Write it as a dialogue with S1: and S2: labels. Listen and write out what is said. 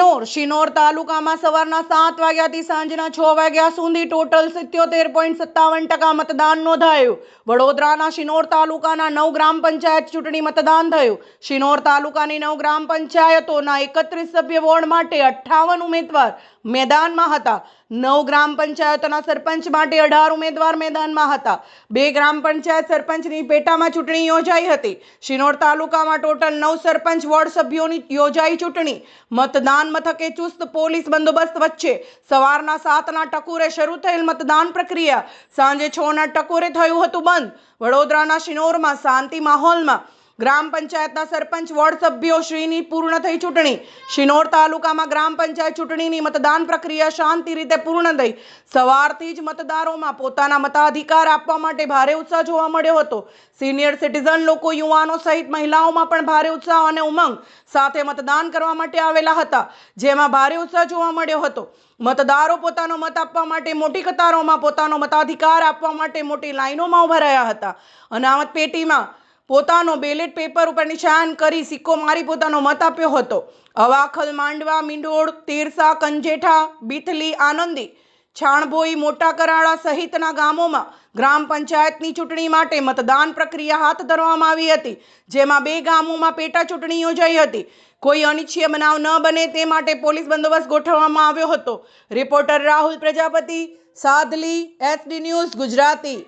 S1: શિનોર શિનોર તાલુકામાં સવારના સાત વાગ્યાથી સાંજના છ વાગ્યા સુધી ટોટલ સિત્યોતેર પોઈન્ટ સત્તાવન ટકા મતદાન નોંધાયું. વડોદરાના શિનોર તાલુકાના નવ ગ્રામ પંચાયત ચૂંટણી મતદાન થયું. શિનોર તાલુકાની નવ ગ્રામ પંચાયતોના એકત્રીસ સભ્ય વોર્ડ માટે અઠ્ઠાવન ઉમેદવાર મેદાનમાં હતા. નવ ગ્રામ પંચાયતોના સરપંચ માટે અઢાર ઉમેદવાર મેદાનમાં હતા. બે ગ્રામ પંચાયત સરપંચની પેટામાં ચૂંટણી યોજાઈ હતી. શિનોર તાલુકામાં ટોટલ નવ સરપંચ વોર્ડ સભ્યોની યોજાઈ ચૂંટણી. મતદાન મથકે ચુસ્ત પોલીસ બંદોબસ્ત વચ્ચે સવારના સાતના ટકોરે શરૂ થયેલ મતદાન પ્રક્રિયા. સાંજે છ ના ટકોરે થયું હતું બંધ. વડોદરાના શિનોરમાં શાંતિ માહોલમાં ગ્રામ પંચાયતના સરપંચ, વોર્ડ સભ્યો શ્રીની પૂર્ણ થઈ ચૂંટણી. શિનોર તાલુકામાં ગ્રામ પંચાયત ચૂંટણીની મતદાન પ્રક્રિયા શાંતિ રીતે પૂર્ણ થઈ. સવારથી જ મતદારોમાં પોતાના મતાધિકાર આપવા માટે ભારે ઉત્સાહ જોવા મળ્યો હતો. સિનિયર સિટીઝન લોકો, યુવાનો સહિત મહિલાઓમાં પણ ભારે ઉત્સાહ અને ઉમંગ સાથે મતદાન કરવા માટે આવેલા હતા, જેમાં ભારે ઉત્સાહ જોવા મળ્યો હતો. મતદારો પોતાનો મત આપવા માટે મોટી કતારોમાં પોતાનો મતાધિકાર આપવા માટે મોટી લાઈનોમાં ઊભા રહ્યા હતા. અનામત પેટીમાં પોતાનો બેલેટ પેપર ઉપર નિશાન કરી સિક્કો મારી પોતાનો મત આપ્યો હતો. અવાખલ માંડવા, મીંડોળ, તેરસા, કંજેઠા, બીથલી, આનંદી, છાણભોઈ, મોટા કરાળા સહિતના ગામોમાં ગ્રામ પંચાયતની ચૂંટણી માટે મતદાન પ્રક્રિયા હાથ ધરવામાં આવી હતી, જેમાં બે ગામોમાં પેટા ચૂંટણી યોજાઈ હતી. કોઈ અનિચ્છીય બનાવ ન બને તે માટે પોલીસ બંદોબસ્ત ગોઠવવામાં આવ્યો હતો. Reporter Rahul Prajapati, Sadli, SD news, Gujarati.